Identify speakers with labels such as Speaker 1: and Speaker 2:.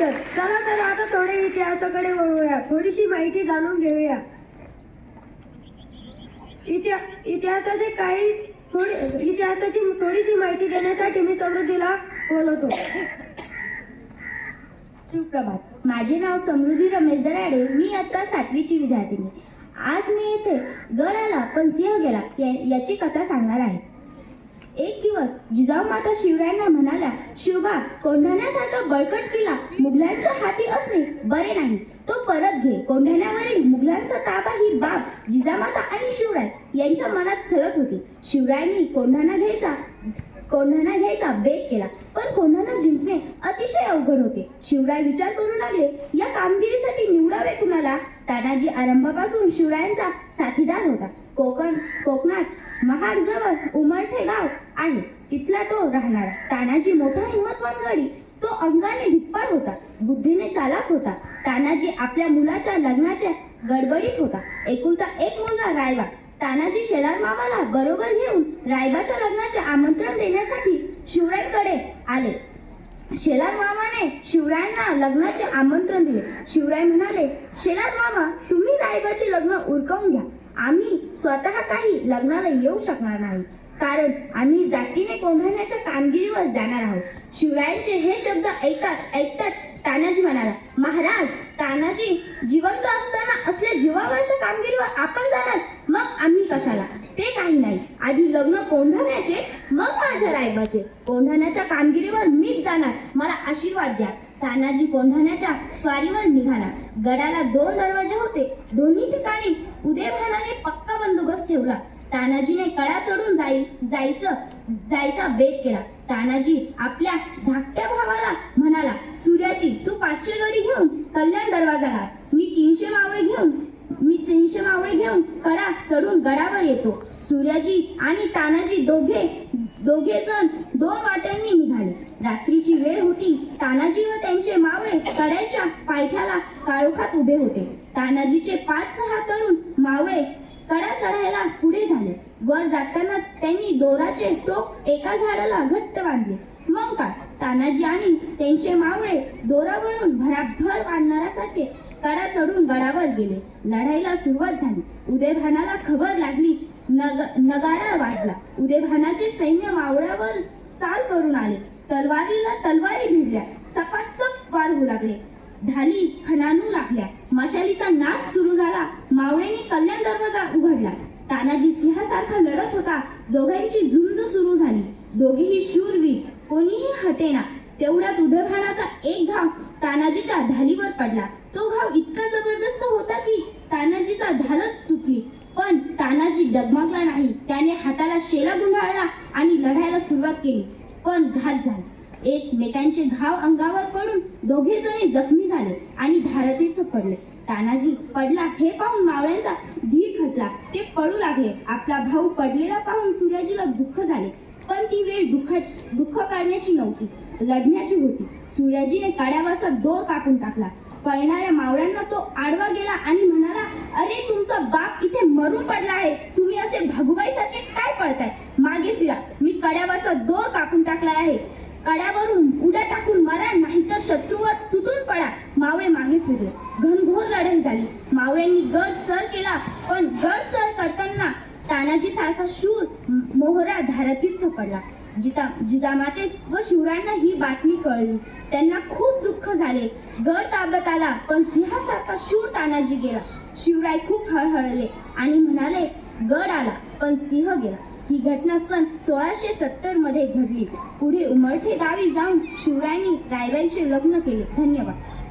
Speaker 1: तर चला तर आता थोडे इतिहासाकडे वळूया. थोडीशी माहिती जाणून घेऊया. इतिहा इतिहासाचे काही थोडी इतिहासाची थोडीशी माहिती देण्यासाठी मी समृद्धीला बोलवतो.
Speaker 2: सुप्रभात. माझे नाव समृद्धी रमेश दराडे. मी आता सातवीची विद्यार्थिनी. आज मी येथे गड आला पण सिंह गेला. या- याची कथा सांगणार आहे. एक दिवस जिजाऊ माता शिवरायांना म्हणाल्या शिवबा कोंढाण्यासारखा बळकट किल्ला मुघलांच्या हाती असणे बरे नाही. तो परत घे. कोंढाण्यावरील मुघलांचा ताबा ही बाब जिजामाता आणि शिवराय यांच्या मनात सरत होती. शिवरायांनी कोंढाणा घ्यायचा कोंढाणा घ्यायचा बेग केला. पण कोंढाणा जिंकणे अतिशय अवघड होते. शिवराय विचार करू लागले या कामगिरीसाठी निवडावे कुणाला? तानाजी आरंभापासून शिवरायांचा साथीदार होता. कोकण कोकणात महाड जवळ उमरठे गाव आहे. तिथला तो राहणारा. तानाजी मोठा हिंमतवान गडी. तो अंगाने धिप्पाड होता. बुद्धीने चालाक होता. तानाजी आपल्या मुलाच्या लग्नाच्या गडबडीत होता. एकुलता एक मुलगा रायवा तानाजी शेलार मामाला बरोबर घेऊन रायबाच्या लग्नाचे आमंत्रण देण्यासाठी शिवरायांकडे आले. शेलार मामाने शिवरायांना लग्नाचे आमंत्रण दिले. शिवराय म्हणाले शेलार मामा तुम्ही रायबाचे लग्न उरकवून घ्या. आम्ही स्वतः काही लग्नाला येऊ शकणार नाही. कारण आम्ही जातीने कोंढाण्याच्या कामगिरीवर जाणार आहोत. शिवरायांचे हे शब्द ऐकाच ऐकताच तानाजी म्हणाला महाराज तानाजी जिवंत असताना असल्या जीवावरच्या कामगिरीवर आपण जाणार मग आम्ही कशाला ते काही नाही आधी लग्न कोंढाण्याचे मग माझ्या रायबाचे. कोंढाण्याच्या कामगिरीवर मीच जाणार. मला आशीर्वाद द्या. तानाजी कोंढाण्याच्या स्वारीवर निघाला. गडाला दोन दरवाजे होते. दोन्ही ठिकाणी उदयभानाने पक्का बंदोबस्त ठेवला. तानाजीने कळा चढून जाई जायचं जायचा बेत केला. तानाजी आपल्या धाकट्या भावाला म्हणाला सूर्याजी तू पाचशे गडी घेऊन कल्याण दरवाजा मी तीनशे मावळे घेऊन मी तीनशे मावळे घेऊन कडा चढून गडावर येतो. सूर्याजी आणि तानाजी दोघे दोघे जण दोन वाट्यांनी निघाले. रात्रीची वेळ होती. तानाजी व त्यांचे मावळे कड्याच्या पायथ्याला काळोखात उभे होते. तानाजीचे पाच सहा तरुण मावळे कडा चढायला पुढे झाले. वर जाताना त्यांनी दोराचे टोक एका झाडाला घट्ट बांधले. मग काय? तानाजी आणि त्यांचे मावळे दोरावरून भराभर बांधणाऱ्यासारखे कडा चढून गडावर गेले. लढाईला सुरुवात झाली. उदयभानाला खबर लागली. नग नगारा वाजला. उदयभानाचे सैन्य मावळ्यावर चाल करून आले. तलवारीला तलवारी भिडल्या. सपासप वार होऊ लागले. ढाली खणानू लागल्या. मशालीचा नाच सुरू झाला. मावळ्यांनी कल्याण दरवाजा उघडला. तानाजी सिंहासारखा लढत होता. दोघांची झुंज सुरू झाली. दोघेही शूरवीर. कोणीही हटेना तेवढ्यात उदयभानाचा एक घाव तानाजीच्या ढालीवर पडला. तो घाव इतका जबरदस्त होता की तानाजीचा ढालच तुटली. पण तानाजी डगमगला नाही. त्याने हाताला शेला गुंडाळला आणि लढायला सुरुवात केली. पण घात झाला. एकमेकांचे घाव अंगावर पडून दोघे जणी जखमी झाले आणि धारतीर्थ पडले. तानाजी पडला हे पाहून मावळ्यांचा धीर खचला. ते पडू लागले. आपला भाऊ पडलेला पाहून सूर्याजीला दुःख झाले. पण ती वेळ दुःखाची दुःख काढण्याची नव्हती. लढण्याची होती. सूर्याजीने काड्यावाचा दोर कापून टाकला. पळणाऱ्या मावळ्यांना तो आडवा गेला आणि म्हणाला अरे तुमचा बाप इथे मरून पडला आहे. तुम्ही असे भगुबाईसारखे काय पळताय? मागे फिरा. मी कड्यावरचा दोर कापून टाकला आहे. कड्यावरून उड्या टाकून मरा नाहीतर शत्रूवर तुटून पडा. मावळे मागे फिरले. घनघोर लढाई झाली. मावळ्यांनी गड सर केला पण गड सर करताना तानाजी सारखा शूर मोहरा धारतीर्थ पडला. जिता जिजामाते व शिवरायांना ही बातमी कळली. त्यांना खूप दुःख झाले. गड ताब्यात आला पण सिंहासारखा शूर तानाजी गेला. शिवराय खूप हळहळले आणि म्हणाले गड आला पण सिंह गेला. ही घटना सन सोळाशे सत्तरमध्ये घडली. पुढे उमरठे गावी जाऊन शिवरायांनी रायबांचे लग्न केले. धन्यवाद.